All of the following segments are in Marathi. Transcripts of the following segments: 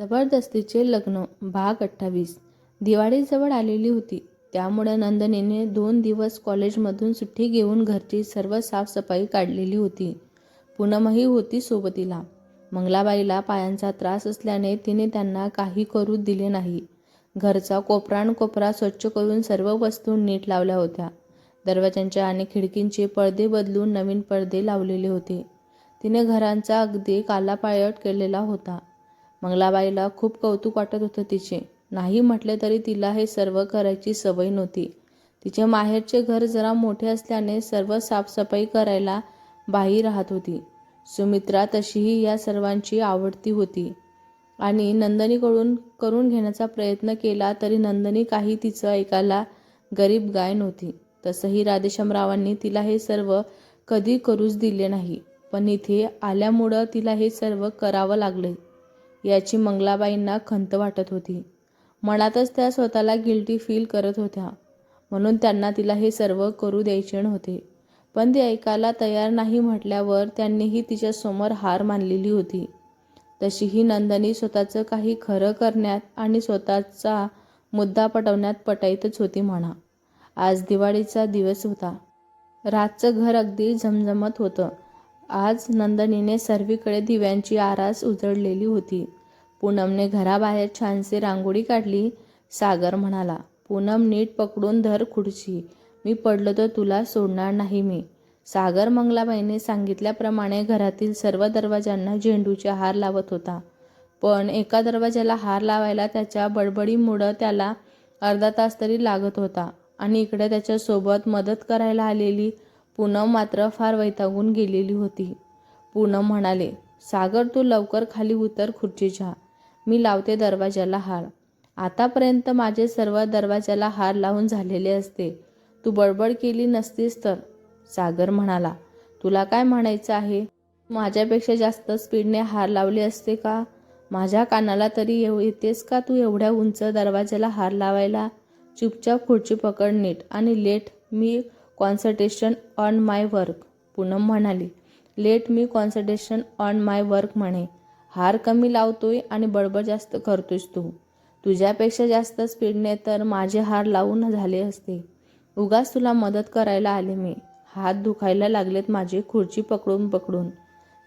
जबरदस्तीचे लग्न भाग अठ्ठावीस. दिवाळी जवळ आलेली होती. त्यामुळे नंदनीने दोन दिवस कॉलेजमधून सुट्टी घेऊन घरची सर्व साफसफाई काढलेली होती. पूनमही होती सोबतीला. मंगलाबाईला पायांचा त्रास असल्याने तिने त्यांना काही करू दिले नाही. घरचा कोपरान कोपरा स्वच्छ करून सर्व वस्तू नीट लावल्या होत्या. दरवाजांच्या आणि खिडकींचे पडदे बदलून नवीन पडदे लावलेले होते. तिने घरांचा अगदी कालापायट केलेला होता. मंगलाबाईला खूप कौतुक वाटत होतं तिचे. नाही म्हटले तरी तिला हे सर्व करायची सवय नव्हती. तिचे माहेरचे घर जरा मोठे असल्याने सर्व साफसफाई करायला बाई राहत होती. सुमित्रा तशीही या सर्वांची आवडती होती. आणि नंदनीकडून करून घेण्याचा प्रयत्न केला तरी नंदनी काही तिचं ऐकायला गरीब गाय नव्हती. तसंही राधेश्यामरावांनी तिला हे सर्व कधी करूच दिले नाही. पण इथे आल्यामुळं तिला हे सर्व करावं लागलं याची मंगलाबाईंना खंत वाटत होती. मनातच त्या स्वतःला गिल्टी फील करत होत्या. म्हणून त्यांना तिला हे सर्व करू द्यायचे नव्हते. पण ते ऐकायला तयार नाही म्हटल्यावर त्यांनीही तिच्यासमोर हार मानलेली होती. तशीही नंदनी स्वतःचं काही खरं करण्यात आणि स्वतःचा मुद्दा पटवण्यात पटाईतच होती म्हणा. आज दिवाळीचा दिवस होता. रातचं घर अगदी झमझमत होतं. आज नंदनीने सर्वीकडे दिव्यांची आरास उजळलेली होती. पूनमने घराबाहेर छानसे रांगोळी काढली. सागर म्हणाला पूनम नीट पकडून धर खुर्ची. मी पडलो तर तुला सोडणार नाही मी. सागर मंगलाबाईने सांगितल्याप्रमाणे घरातील सर्व दरवाजांना झेंडूचे हार लावत होता. पण एका दरवाजाला हार लावायला त्याच्या बडबडीमुळं त्याला अर्धा तास तरी लागत होता आणि इकडे त्याच्यासोबत मदत करायला आलेली पूनम मात्र फार वैतागून गेलेली होती. पूनम म्हणाले सागर तू लवकर खाली उतर खुर्चीच्या मी लावते दरवाजाला हार. आतापर्यंत माझे सर्व दरवाजाला हार लावून झालेले असते. तू बडबड केली नसतीस तर? सागर म्हणाला. तुला काय म्हणायचं आहे? माझ्यापेक्षा जास्त स्पीडने हार लावले असते का? माझ्या कानाला तरी येऊ येतेस का तू एवढ्या उंच दरवाजाला हार लावायला? चुपचाप खुर्ची पकड नीट आणि let me concentration on my work Poonam म्हणाली. Let me concentration on my work म्हणे. हार कमी लावतोय आणि बडबड जास्त करतोयस तू. तुझ्यापेक्षा जास्त स्पीडने तर माझे हार लावून झाले असते. उगाच तुला मदत करायला आले मी. हात दुखायला लागलेत माझे खुर्ची पकडून पकडून.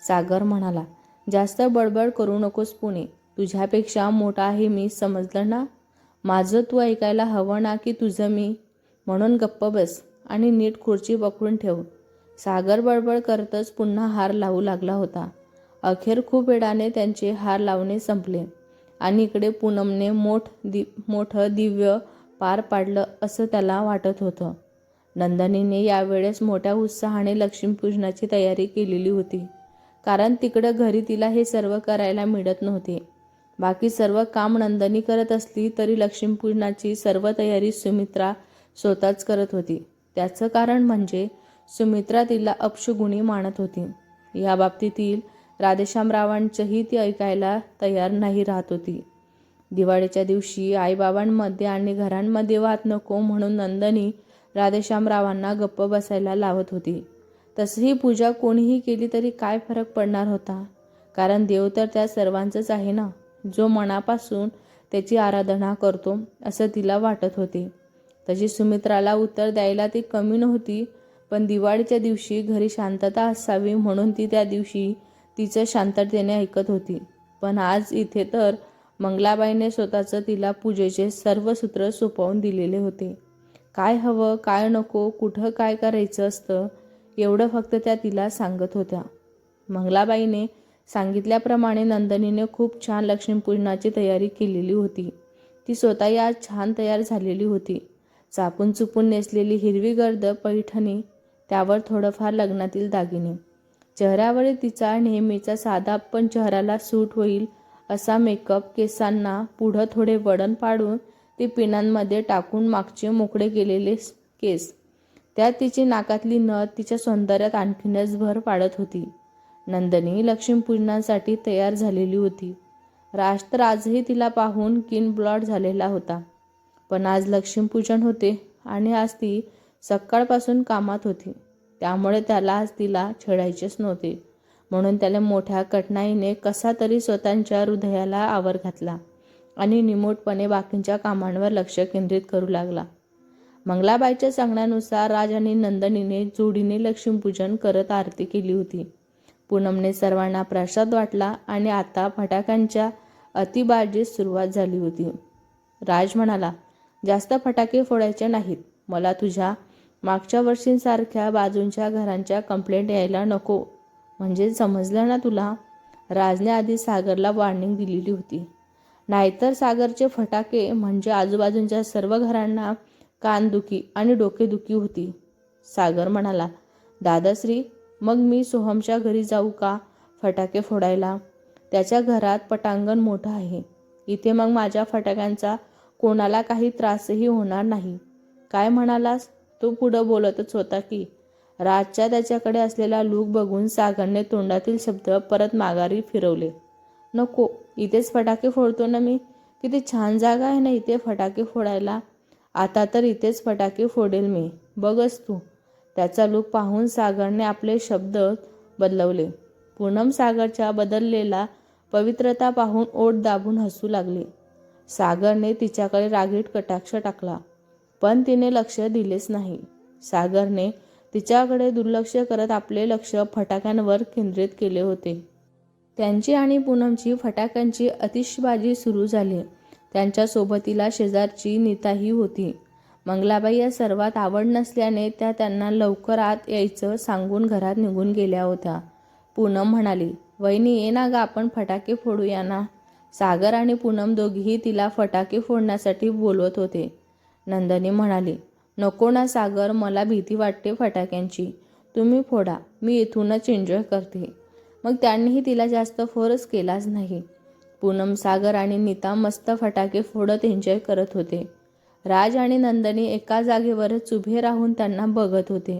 सागर म्हणाला जास्त बडबड करू नकोस पुणे. तुझ्यापेक्षा मोठा आहे मी समजलं ना? माझं तू ऐकायला हवं ना की तुझं मी? म्हणून गप्प बस आणि नीट खुर्ची पकडून ठेव. सागर बडबड करतच पुन्हा हार लावू लागला होता. अखेर खूप वेळाने त्यांचे हार लावणे संपले. आणि इकडे पूनमने मोठ दि मोठं दिव्य पार पाडलं असं त्याला वाटत होतं. नंदनीने यावेळेस मोठ्या उत्साहाने लक्ष्मीपूजनाची तयारी केलेली होती. कारण तिकडं घरी तिला हे सर्व करायला मिळत नव्हते. बाकी सर्व काम नंदनी करत असली तरी लक्ष्मीपूजनाची सर्व तयारी सुमित्रा स्वतःच करत होती. त्याचं कारण म्हणजे सुमित्रा तिला अपशुगुणी मानत होती. या बाबतीतील राधेश्यामरावांचंही ती ऐकायला तयार नाही राहत होती. दिवाळीच्या दिवशी आईबाबांमध्ये आणि घरांमध्ये वाद नको म्हणून नंदनी राधेश्यामरावांना गप्प बसायला लावत होती. तसंही पूजा कोणीही केली तरी काय फरक पडणार होता? कारण देव तर त्या सर्वांचंच आहे ना? जो मनापासून त्याची आराधना करतो असं तिला वाटत होते. तशी सुमित्राला उत्तर द्यायला ती कमी नव्हती पण दिवाळीच्या दिवशी घरी शांतता असावी म्हणून ती त्या दिवशी तिचं शांततेने ऐकत होती. पण आज इथे तर मंगलाबाईने स्वतःचं तिला पूजेचे सर्व सूत्र सोपवून दिलेले होते. काय हवं काय नको कुठं काय करायचं असतं एवढं फक्त त्या तिला सांगत होत्या. मंगलाबाईने सांगितल्याप्रमाणे नंदनीने खूप छान लक्ष्मीपूजनाची तयारी केलेली होती. ती स्वतःही आज छान तयार झालेली होती. चापून चुपून नेसलेली हिरवी गर्द पैठणी त्यावर थोडंफार लग्नातील दागिने चेहऱ्यावरील तिचा नेहमीचा साधा पण चेहऱ्याला सूट होईल असा मेकअप केसांना पुढं थोडे वडण पाडून ती पिनांमध्ये टाकून मागचे मोकळे केलेले केस. त्यात तिची नाकातली नथ तिच्या सौंदर्यात आणखीनच भर पाडत होती. नंदनी लक्ष्मीपूजनासाठी तयार झालेली होती. राज तर आजही तिला पाहून किन ब्लॉट झालेला होता. पण आज लक्ष्मीपूजन होते आणि आज ती सकाळपासून कामात होती. त्यामुळे त्याला आज तिला छेडायचेच नव्हते. म्हणून त्याला मोठ्या कठीणाईने कसा तरी स्वतःच्या हृदयाला आवर घातला आणि निमूटपणे बाकींच्या कामांवर लक्ष केंद्रित करू लागला. मंगलाबाईच्या सांगण्यानुसार राज आणि नंदनीने जोडीने लक्ष्मीपूजन करत आरती केली होती. पूनमने सर्वांना प्रसाद वाटला आणि आता फटाक्यांच्या अतिबाजीस सुरुवात झाली होती. राज म्हणाला जास्त फटाके फोडायचे नाहीत. मला तुझ्या मागच्या वर्षींसारख्या बाजूंच्या घरांच्या कंप्लेंट यायला नको. म्हणजे समजलं ना तुला? राजने आधी सागरला वॉर्निंग दिलेली होती. नाहीतर सागरचे फटाके म्हणजे आजूबाजूंच्या सर्व घरांना कानदुखी आणि डोकेदुखी होती. सागर म्हणाला दादाश्री मग मी सोहमच्या घरी जाऊ का फटाके फोडायला? त्याच्या घरात पटांगण मोठं आहे. इथे मग माझ्या फटाक्यांचा कोणाला काही त्रासही होणार नाही. काय म्हणालास? तो पुढं बोलतच होता की राजच्या त्याच्याकडे असलेला लूक बघून सागरने तोंडातील शब्द परत माघारी फिरवले. नको इथेच फटाके फोडतो ना मी. किती छान जागा आहे ना इथे फटाके फोडायला. आता तर इथेच फटाके फोडेल मी. बघच तू. त्याचा लूक पाहून सागरने आपले शब्द बदलवले. पूनम सागरच्या बदललेला पवित्रता पाहून ओठ दाबून हसू लागले. सागरने तिच्याकडे रागीट कटाक्ष टाकला. पण तिने लक्ष दिलेच नाही. सागरने तिच्याकडे दुर्लक्ष करत आपले लक्ष फटाक्यांवर केंद्रित केले होते. त्यांची आणि पूनमची फटाक्यांची अतिशबाजी सुरू झाली. त्यांच्या सोबतीला शेजारची नीताही होती. मंगलाबाई या सर्वात आवड नसल्याने त्या त्यांना लवकर आत यायचं सांगून घरात निघून गेल्या होत्या. पूनम म्हणाली वहिनी ये ना ग आपण फटाके फोडूया ना. सागर आणि पूनम दोघीही तिला फटाके फोडण्यासाठी बोलवत होते. नंदनी म्हणाली नको ना सागर मला भीती वाटते फटाक्यांची. तुम्ही फोडा मी इथूनच एन्जॉय करते. मग त्यांनीही तिला जास्त फोर्स केलाच नाही. पूनम सागर आणि नीता मस्त फटाके फोडत एन्जॉय करत होते. राज आणि नंदनी एका जागेवरच उभे राहून त्यांना बघत होते.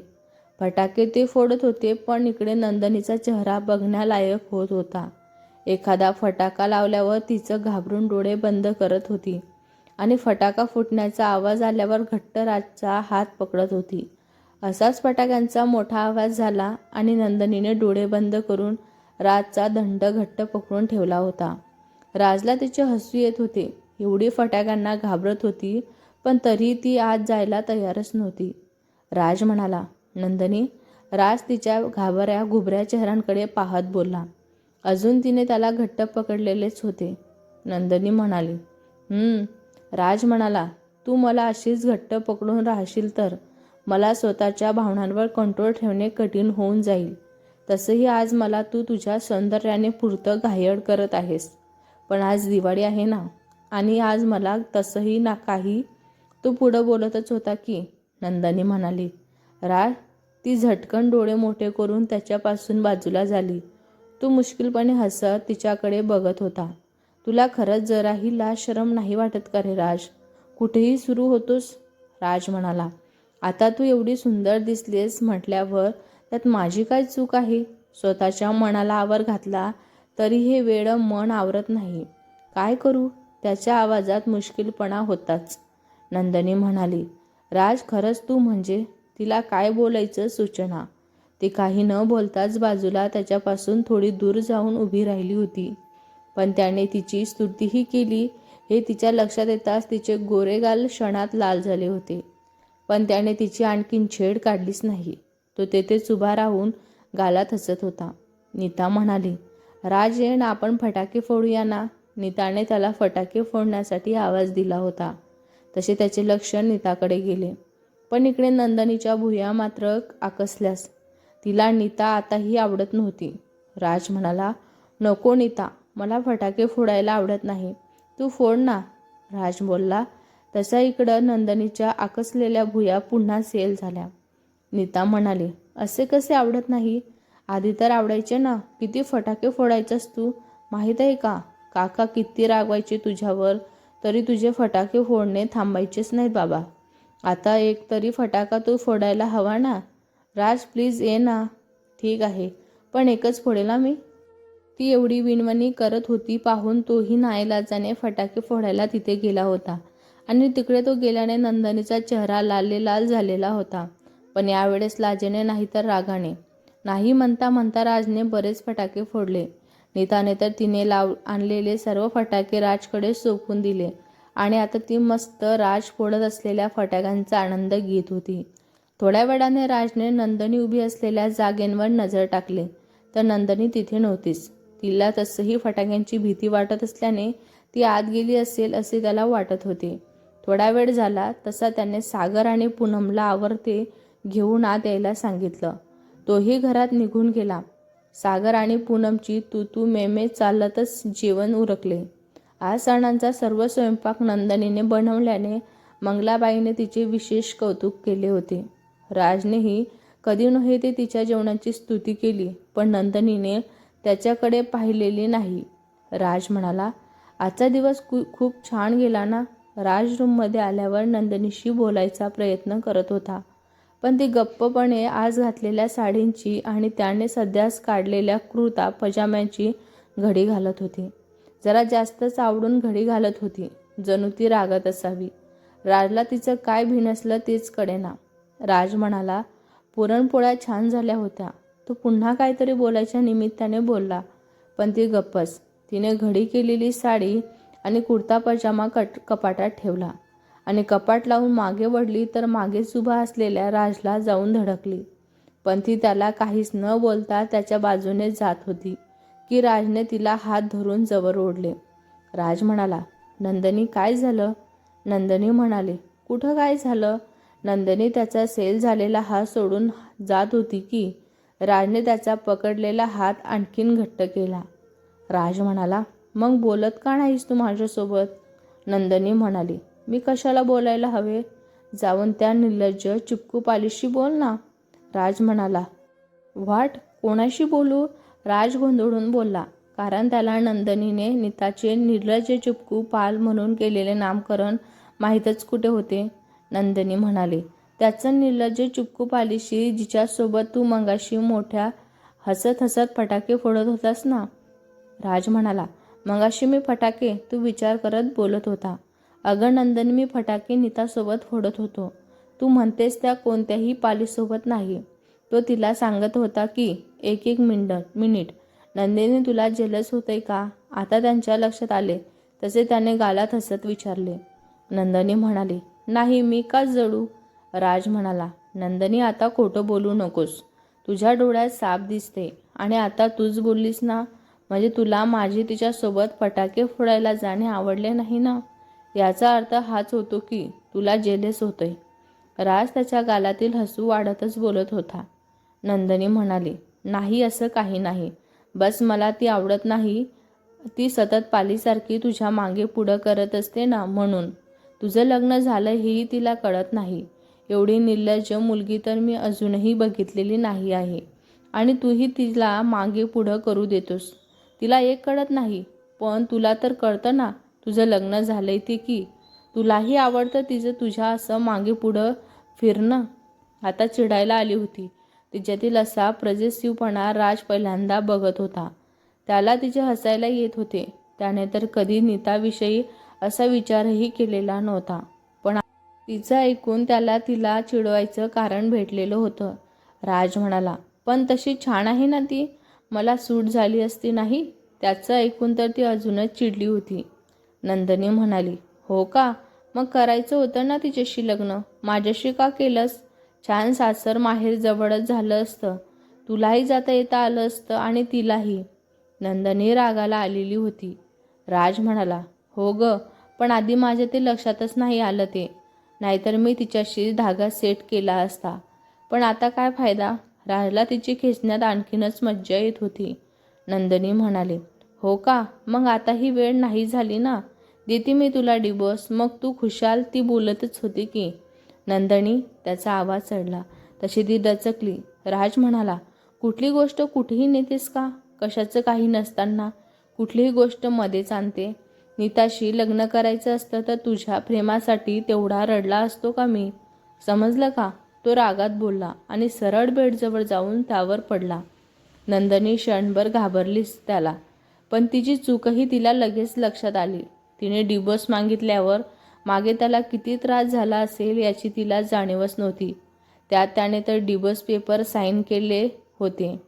फटाके ते फोडत होते पण इकडे नंदनीचा चेहरा बघण्यालायक होत होता. एखादा फटाका लावल्यावर तिचं घाबरून डोळे बंद करत होती. आणि फटाका फुटण्याचा आवाज आल्यावर घट्ट राजचा हात पकडत होती. असाच फटाक्यांचा मोठा आवाज झाला आणि नंदनीने डोळे बंद करून राजचा दंड घट्ट पकडून ठेवला होता. राजला तिचे हसू येत होते. एवढी फटाक्यांना घाबरत होती पण तरी ती आत जायला तयारच नव्हती. राज म्हणाला नंदनी राज तिच्या घाबऱ्या घुबऱ्या चेहऱ्यांकडे पाहत बोलला. अजून तिने त्याला घट्ट पकडलेलेच होते. नंदनी म्हणाली राज म्हणाला तू मला अशीच घट्ट पकडून राहशील तर मला स्वतःच्या भावनांवर कंट्रोल ठेवणे कठीण होऊन जाईल. तसंही आज मला तू तुझ्या सौंदर्याने पुरतं घायड करत आहेस. पण आज दिवाळी आहे ना? आणि आज मला तसंही ना काही तो पुढं बोलतच होता की? नंदानी म्हणाली राज ती झटकन डोळे मोठे करून त्याच्यापासून बाजूला झाली. तो मुश्किलपणे हसत तिच्याकडे बघत होता. तुला खरंच जराही ला शरम नाही वाटत का रे राज? कुठेही सुरू होतोस? राज म्हणाला. आता तू एवढी सुंदर दिसलीस म्हटल्यावर त्यात माझी काय चूक आहे? स्वतःच्या मनाला आवर घातला तरी हे वेळ मन आवरत नाही. काय करू? त्याच्या आवाजात मुश्किलपणा होताच. नंदनी म्हणाली राज खरंच तू म्हणजे? तिला काय बोलायचं सूचना? ती काही न बोलताच बाजूला त्याच्यापासून थोडी दूर जाऊन उभी राहिली होती. पण त्याने तिची स्तुतीही केली. हे तिच्या लक्षात येताच तिचे गोरेगाल क्षणात लाल झाले होते. पण त्याने तिची आणखीन छेड काढलीच नाही. तो तेथेच उभा राहून गालात हसत होता. नीता म्हणाली राज ये ना आपण फटाके फोडूया ना? नीताने त्याला फटाके फोडण्यासाठी आवाज दिला होता. तसे त्याचे लक्ष नीताकडे गेले. पण इकडे नंदनीच्या भुया मात्र आकसल्यास? तिला नीता आताही आवडत नव्हती. राज म्हणाला नको नीता मला फटाके फोडायला आवडत नाही. तू फोड ना. राज बोलला. तसा इकडं नंदनीच्या आकसलेल्या भुया पुन्हा सेल झाल्या. नीता म्हणाली असे कसे आवडत नाही? आधी तर आवडायचे ना. किती फटाके फोडायचंस तू? माहीत आहे का? काका किती रागवायचे तुझ्यावर. तरी तुझे फटाके फोडणे थांबायचेच नाहीत बाबा. आता एक तरी फटाका तू फोडायला हवा ना. राज प्लीज ये ना. ठीक आहे. पण एकच फोडेल ना मी. ती एवढी विणवणी करत होती पाहून तोही नाईलाजाने फटाके फोडायला तिथे गेला होता. आणि तिकडे तो गेल्याने नंदनीचा चेहरा लाल लाल झालेला होता. पण यावेळेस लाजेने नाही तर रागाने. नाही म्हणता म्हणता राजने बरेच फटाके फोडले. नीताने तर तिने लाव आणलेले सर्व फटाके राजकडे सोपून दिले. आणि आता ती मस्त राज फोडत असलेल्या फटाक्यांचा आनंद घेत होती. थोड्या वेळाने राजने नंदनी उभी असलेल्या जागेंवर नजर टाकले. तर नंदनी तिथे नव्हतीच. तिला तसंही फटाक्यांची भीती वाटत असल्याने ती आत गेली असेल असे त्याला वाटत होते. थोडा वेळ झाला तसा त्याने सागर आणि पूनमला आवरते घेऊन आत यायला सांगितलं. तोही घरात निघून गेला. सागर आणि पूनमची तू तू मेमे चालतच जेवण उरकले. आज सणांचा सर्व स्वयंपाक नंदनीने बनवल्याने मंगलाबाईने तिचे विशेष कौतुक केले होते. राजनेही कधी नव्हे ते तिच्या जेवणाची स्तुती केली पण नंदनीने त्याच्याकडे पाहिलेली नाही. राज म्हणाला आजचा दिवस खू खूप छान गेला ना राज रूममध्ये आल्यावर नंदनीशी बोलायचा प्रयत्न करत होता. पण ती गप्पपणे आज घातलेल्या साडींची आणि त्याने सध्याच काढलेल्या कृता पजाम्याची घडी घालत होती. जरा जास्तच आवडून घडी घालत होती. जणू ती रागत असावी. राजला तिचं काय भिनसलं तेच कडेना राज म्हणाला पुरणपोळ्या छान झाल्या होत्या. तो पुन्हा काहीतरी बोलायच्या निमित्ताने बोलला. पण ती गप्पच. तिने घडी केलेली साडी आणि कुर्ता पजामा कट कपाटात ठेवला. आणि कपाट लावून मागे वडली तर मागेच उभा असलेल्या राजला जाऊन धडकली. पण ती त्याला काहीच न बोलता त्याच्या बाजूने जात होती की राजने तिला हात धरून जवळ ओढले. राज म्हणाला नंदनी काय झालं? नंदनी म्हणाले कुठं काय झालं? नंदनी त्याचा सेल झालेला हात सोडून जात होती की राजने त्याचा पकडलेला हात आणखीन घट्ट केला. राज म्हणाला मग बोलत का नाहीस तू माझ्यासोबत? नंदनी म्हणाली मी कशाला बोलायला हवे? जाऊन त्या निर्लज्ज चिपकू पालीशी बोल ना. राज म्हणाला वाट कोणाशी बोलू? राज गोंधळून बोलला कारण त्याला नंदनीने नीताचे निर्लज्ज चिपकू पाल म्हणून केलेले नामकरण माहीतच कुठे होते? नंदनी म्हणाले त्याचं निर्लज्ज चुपकू पालीशी जिच्यासोबत तू मंगाशी मोठ्या हसत हसत फटाके फोडत होतास ना? राज म्हणाला मगाशी मी फटाके तू विचार करत बोलत होता. अगं नंदन मी फटाके नीतासोबत फोडत होतो. तू म्हणतेस त्या कोणत्याही पालीसोबत नाही. तो तिला सांगत होता की एक एक मिंड मिनिट. नंदिनी तुला जेलस होते का? आता त्यांच्या लक्षात आले. तसे त्याने गालात हसत विचारले. नंदनी म्हणाली नाही मी का जडू? राज म्हणाला नंदनी आता खोटं बोलू नकोस. तुझ्या डोळ्यात साप दिसते आणि आता तूच बोललीस ना? म्हणजे तुला माझी तिच्यासोबत फटाके फोडायला जाणे आवडले नाही ना? याचा अर्थ हाच होतो की तुला जेलेस होतंय. राज त्याच्या गालातील हसू वाढतच बोलत होता. नंदनी म्हणाली नाही असं काही नाही. बस मला ती आवडत नाही. ती सतत पालीसारखी तुझ्या मागे पुढं करत असते ना म्हणून. तुझं लग्न झालं हेही तिला कळत नाही. एवढी निर्लज्ज मुलगी तर मी अजूनही बघितलेली नाही आहे. आणि तूही तिला मागे पुढं करू देतोस. तिला एक कळत नाही. पण तुला तर कळतं ना तुझं लग्न झालंय ते की. तुलाही आवडतं तिचं तुझ्या असं मागे पुढं फिरणं. आता चिडायला आली होती. तिच्यातील असा प्रजेसिवपणा राज पहिल्यांदा बघत होता. त्याला तिचे हसायला येत होते. त्याने तर कधी नीताविषयी असा विचारही केलेला नव्हता. तिचं ऐकून त्याला तिला चिडवायचं कारण भेटलेलं होतं. राज म्हणाला पण तशी छान आहे ना ती? मला सूट झाली असती नाही? त्याचं ऐकून तर ती अजूनच चिडली होती. नंदनी म्हणाली हो का? मग करायचं होतं ना तिच्याशी लग्न? माझ्याशी का केलंस? छान सासर माहेर जवळच झालं असतं. तुलाही जाता येता आलं असतं आणि तिलाही. नंदनी रागाला आलेली होती. राज म्हणाला हो ग पण आधी माझ्या ते लक्षातच नाही आलं ते. नाहीतर मी तिच्याशी धागा सेट केला असता. पण आता काय फायदा? राजला तिची खेचण्यात आणखीनच मज्जा येत होती. नंदनी म्हणाले हो का? मग आता ही वेळ नाही झाली ना? देते मी तुला डिबोस मग तू खुशाल ती बोलतच होती की? नंदनी त्याचा आवाज चढला. तशी ती दचकली. राज म्हणाला कुठली गोष्ट कुठेही नेतेस का? कशाचं काही नसताना. कुठलीही गोष्ट मध्येच आणते. नीताशी लग्न करायचं असतं तर तुझ्या प्रेमासाठी तेवढा रडला असतो का मी? समजलं का? तो रागात बोलला आणि सरळ बेडजवळ जाऊन त्यावर पडला. नंदनी क्षणभर घाबरलीच त्याला. पण तिची चूकही तिला लगेच लक्षात आली. तिने डिवोर्स मागितल्यावर मागे त्याला किती त्रास झाला असेल याची तिला जाणीवच नव्हती. त्यात त्याने तर डिवोर्स पेपर साईन केले होते.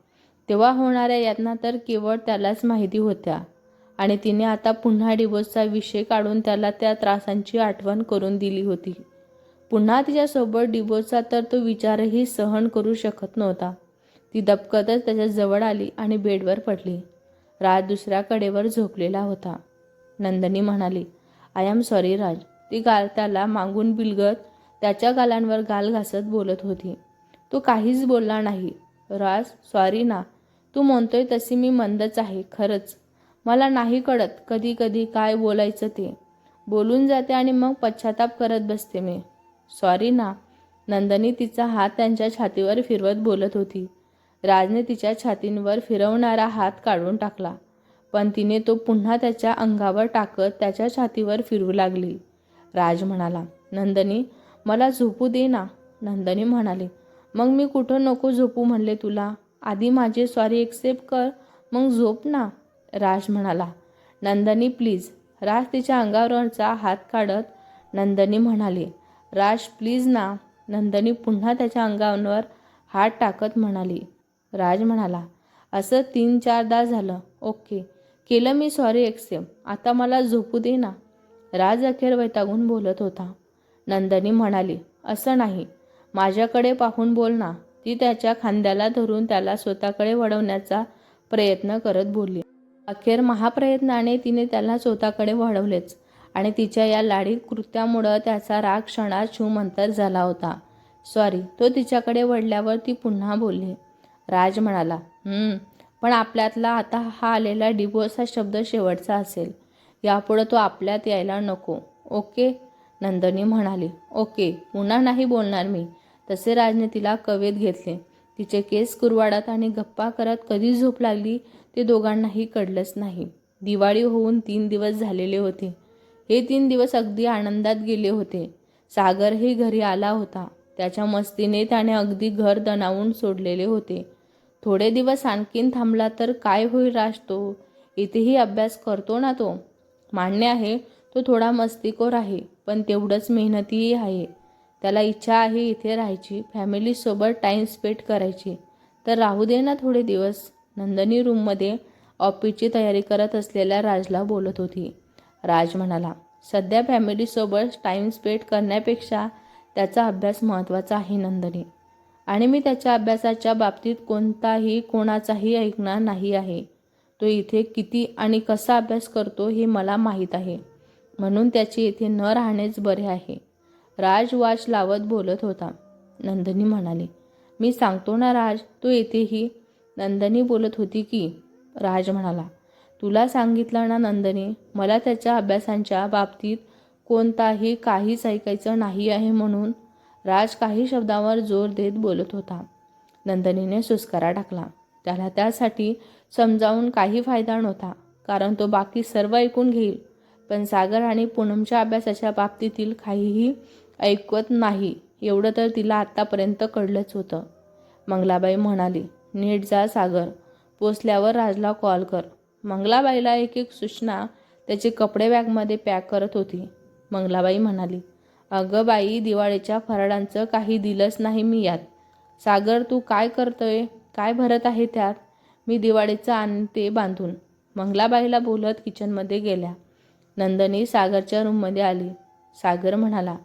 तेव्हा होणाऱ्या यातना तर केवळ त्यालाच माहिती होत्या. आणि तिने आता पुन्हा डिवोर्सचा विषय काढून त्याला त्या त्रासांची आठवण करून दिली होती. पुन्हा तिच्यासोबत डिवोर्सचा तर तो विचारही सहन करू शकत नव्हता. ती दबकतच त्याच्याजवळ आली आणि बेडवर पडली. राज दुसऱ्या कडेवर झोपलेला होता. नंदनी म्हणाली आय एम सॉरी राज. ती गाल त्याला मागून बिलगत त्याच्या गालांवर गाल घासत बोलत होती. तो काहीच बोलला नाही. राज सॉरी ना. तू म्हणतोय तशी मी मंदच आहे खरंच. मला नाही कळत कधी कधी काय बोलायचं ते. बोलून जाते आणि मग पश्चाताप करत बसते मी. सॉरी ना. नंदनी तिचा हात त्यांच्या छातीवर फिरवत बोलत होती. राजने तिच्या छातींवर फिरवणारा हात काढून टाकला. पण तिने तो पुन्हा त्याच्या अंगावर टाकत त्याच्या छातीवर फिरू लागली. राज म्हणाला नंदनी मला झोपू दे ना. नंदनी म्हणाली मग मी कुठं नको झोपू म्हणले तुला? आधी माझे सॉरी एक्सेप्ट कर. मग झोप ना. राज म्हणाला. नंदनी प्लीज राज तिच्या अंगावरचा हात काढत नंदनी म्हणाली. राज प्लीज ना. नंदनी पुन्हा त्याच्या अंगावर हात टाकत म्हणाली. राज म्हणाला असं तीन चारदा झालं. ओके. केलं मी सॉरी एक्सेप्ट आता मला झोपू दे ना. राज अखेर वैतागून बोलत होता. नंदनी म्हणाली असं नाही. माझ्याकडे पाहून बोल ना. ती त्याच्या खांद्याला धरून त्याला स्वतःकडे वळवण्याचा प्रयत्न करत बोलली. अखेर महाप्रयत्नाने तिने त्याला स्वतःकडे वळवलेच आणि तिच्या या लाडीत कृत्यामुळं त्याचा राग क्षणात छूमंतर झाला होता. सॉरी तो तिच्याकडे वळल्यावर ती पुन्हा बोलली. राज म्हणाला पण आपल्यातला आता हा आलेला डिवोर्स हा शब्द शेवटचा असेल. यापुढं तो आपल्यात यायला नको. ओके नंदनी म्हणाली. ओके पुन्हा नाही बोलणार मी. तसे राजने तिला कवेत घेतले. तिचे केस कुरवाडत आणि गप्पा करत कधी झोप लागली ते दोघांनाही कळलंच नाही. दिवाळी होऊन तीन दिवस झालेले होते. हे तीन दिवस अगदी आनंदात गेले होते. सागरही घरी आला होता. त्याच्या मस्तीने त्याने अगदी घर दणावून सोडलेले होते. थोडे दिवस आणखीन थांबला तर काय होईल राज तो? इथेही अभ्यास करतो ना तो? मान्य आहे तो थोडा मस्तीखोर आहे पण तेवढंच मेहनतीही आहे. त्याला इच्छा आहे इथे राहायची फॅमिलीसोबत टाईम स्पेंड करायची. तर राहू दे ना थोडे दिवस. नंदनी रूममध्ये ऑफिसची तयारी करत असलेल्या राजला बोलत होती. राज म्हणाला सध्या फॅमिलीसोबत टाईम स्पेंड करण्यापेक्षा त्याचा अभ्यास महत्त्वाचा आहे नंदनी. आणि मी त्याच्या अभ्यासाच्या बाबतीत कोणताही कोणाचाही ऐकणार नाही आहे. तो इथे किती आणि कसा अभ्यास करतो हे मला माहीत आहे. म्हणून त्याची इथे न राहणेच बरे आहे. राज वाच लावत बोलत होता. नंदनी म्हणाली मी सांगतो ना राज तू येथेही नंदनी बोलत होती की राज म्हणाला तुला सांगितलं ना नंदनी मला त्याच्या अभ्यासांच्या बाबतीत कोणताही काहीच ऐकायचं नाही आहे म्हणून. राज काही शब्दावर जोर देत बोलत होता. नंदनीने सुस्कारा टाकला. त्याला त्यासाठी समजावून काही फायदा नव्हता कारण तो बाकी सर्व ऐकून घेईल. पण सागर आणि पूनमच्या अभ्यासाच्या बाबतीतील काहीही ऐकवत नाही. एवढं तर तिला आत्तापर्यंत कळलंच होतं. मंगलाबाई म्हणाली नीट जा सागर. पोचल्यावर राजला कॉल कर. मंगलाबाईला एक एक सूचना त्याचे कपडे बॅगमध्ये पॅक करत होती. मंगलाबाई म्हणाली अगं बाई दिवाळीच्या फराळांचं काही दिलंच नाही मी यात. सागर तू काय करतोय? काय भरत आहे त्यात? मी दिवाळीचं आणते बांधून. मंगलाबाईला बोलत किचनमध्ये गेल्या. नंदनी सागरच्या रूममध्ये आली. सागर म्हणाला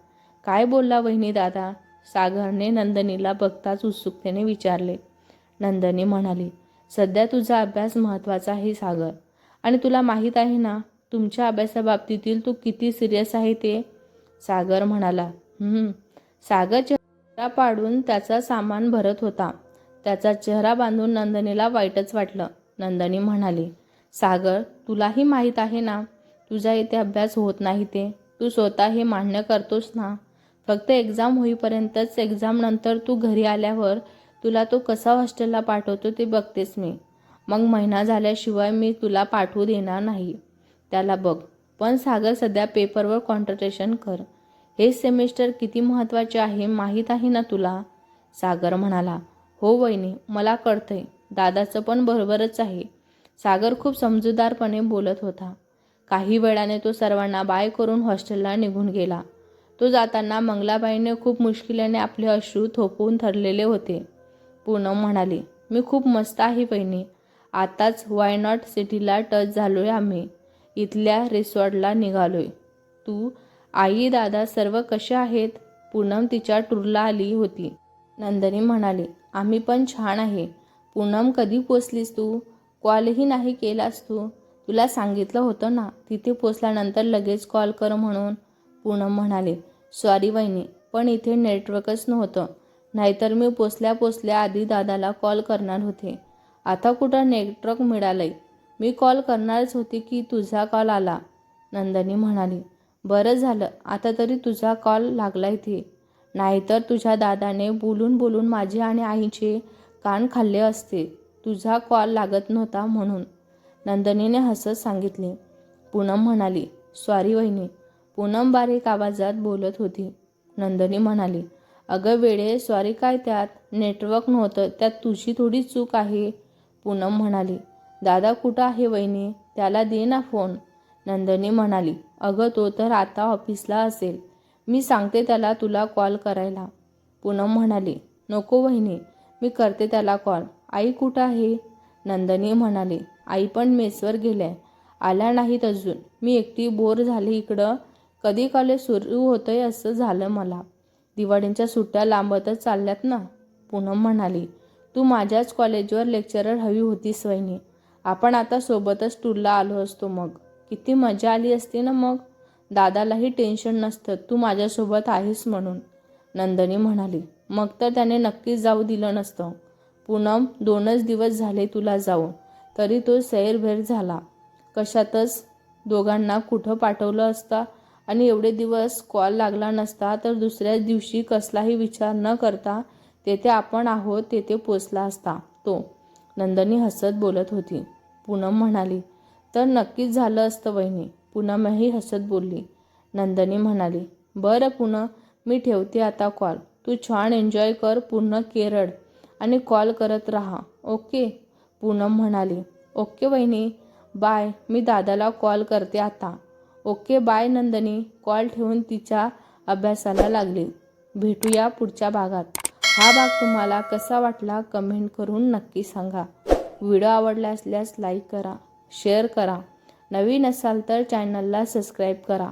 काय बोलला वहिनी दादा? सागरने नंदनीला बघताच उत्सुकतेने विचारले. नंदनी म्हणाली सध्या तुझा अभ्यास महत्त्वाचा आहे सागर. आणि तुला माहीत आहे ना तुमच्या अभ्यासाबाबतीतील तू किती सिरियस आहे ते? सागर म्हणाला सागर चेहरा पाडून त्याचा सामान भरत होता. त्याचा चेहरा बांधून नंदनीला वाईटच वाटलं. नंदनी म्हणाली सागर तुलाही माहीत आहे ना तुझा इथे अभ्यास होत नाही ते. तू स्वतः हे मान्य करतोस ना फक्त एक्झाम होईपर्यंतच एक्झाम नंतर तू घरी आल्यावर तुला तो कसा हॉस्टेलला पाठवतो ते बघतेस मी. मग महिना झाल्याशिवाय मी तुला पाठवू देणार नाही. त्याला बघ. पण सागर सध्या पेपरवर कॉन्सन्ट्रेशन कर. हे सेमिस्टर किती महत्त्वाचे आहे माहीत आहे ना तुला? सागर म्हणाला. हो वहिनी मला कळतंय. दादाचं पण बरोबरच आहे. सागर खूप समजूदारपणे बोलत होता. काही वेळाने तो सर्वांना बाय करून हॉस्टेलला निघून गेला. तो जाताना मंगलाबाईने खूप मुश्किलीने आपले अश्रू थोपवून ठरलेले होते. पूनम म्हणाली मी खूप मस्त आहे बहिणी. आताच वाय नॉट सिटीला टच झालोय आम्ही. इथल्या रिसॉर्टला निघालोय. तू आई दादा सर्व कसे आहेत? पूनम तिच्या टूरला आली होती. नंदनी म्हणाली आम्ही पण छान आहे. पूनम कधी पोचलीस तू? कॉलही नाही केलास तू? तुला सांगितलं होतं ना तिथे पोचल्यानंतर लगेच कॉल कर म्हणून. पूनम म्हणाले सॉरी वहिनी पण इथे नेटवर्कच नव्हतं. नाहीतर मी पोचल्या पोचल्या आधी दादाला कॉल करणार होते. आता कुठं नेटवर्क मिळालंय? मी कॉल करणारच होते की तुझा कॉल आला. नंदनी म्हणाली बरं झालं आता तरी तुझा कॉल लागला इथे. नाहीतर तुझ्या दादाने बोलून बोलून माझे आणि आईचे कान खाल्ले असते. तुझा कॉल लागत नव्हता म्हणून. नंदनीने हसत सांगितले. पूनम म्हणाली सॉरी वहिनी पूनम बारीक आवाजात बोलत होती. नंदनी म्हणाली अगं वेळे सॉरी काय त्यात? नेटवर्क नव्हतं त्यात तुझी थोडी चूक आहे. पूनम म्हणाली दादा कुठं आहे वहिनी? त्याला दे ना फोन. नंदनी म्हणाली अगं तो तर आता ऑफिसला असेल. मी सांगते त्याला तुला कॉल करायला. पूनम म्हणाली नको वहिनी मी करते त्याला कॉल. आई कुठं आहे? नंदनी म्हणाली आई पण मेसवर गेल्या. आल्या नाहीत अजून. मी एकटी बोर झाले इकडं. कधी कॉलेज सुरू होतंय असं झालं मला. दिवाळीच्या सुट्ट्या लांबतच चालल्यात ना पूनम म्हणाली. तू माझ्याच कॉलेजवर लेक्चरर हवी होतीस वहिनी. आपण आता सोबतच टूरला आलो असतो मग. किती मजा आली असती ना मग. दादालाही टेन्शन नसतं तू माझ्यासोबत आहेस म्हणून. नंदनी म्हणाली. मग तर त्याने नक्कीच जाऊ दिलं नसतं. पूनम दोनच दिवस झाले तुला जाऊन. तरी तो सैरभेर झाला. कशातच दोघांना कुठं पाठवलं असता? आणि एवढे दिवस कॉल लागला नसता तर दुसऱ्याच दिवशी कसलाही विचार न करता तेथे आपण आहोत तेथे पोचला असता तो. नंदनी हसत बोलत होती. पूनम म्हणाली तर नक्कीच झालं असतं वहिनी. पूनमही हसत बोलली. नंदनी म्हणाली बरं पूनम मी ठेवते आता कॉल. तू छान एन्जॉय कर पूर्ण केरळ आणि कॉल करत राहा. ओके? पूनम म्हणाली ओके वहिनी. बाय. मी दादाला कॉल करते आता. Okay bye Nandini. कॉल ठेवून तिच्या अभ्यासाला लागली. भेटूया पुढच्या भागात. हा भाग तुम्हाला कसा वाटला कमेंट करून नक्की सांगा. व्हिडिओ आवडला असल्यास लाईक करा शेअर करा. नवीन असाल तर चॅनलला सबस्क्राईब करा.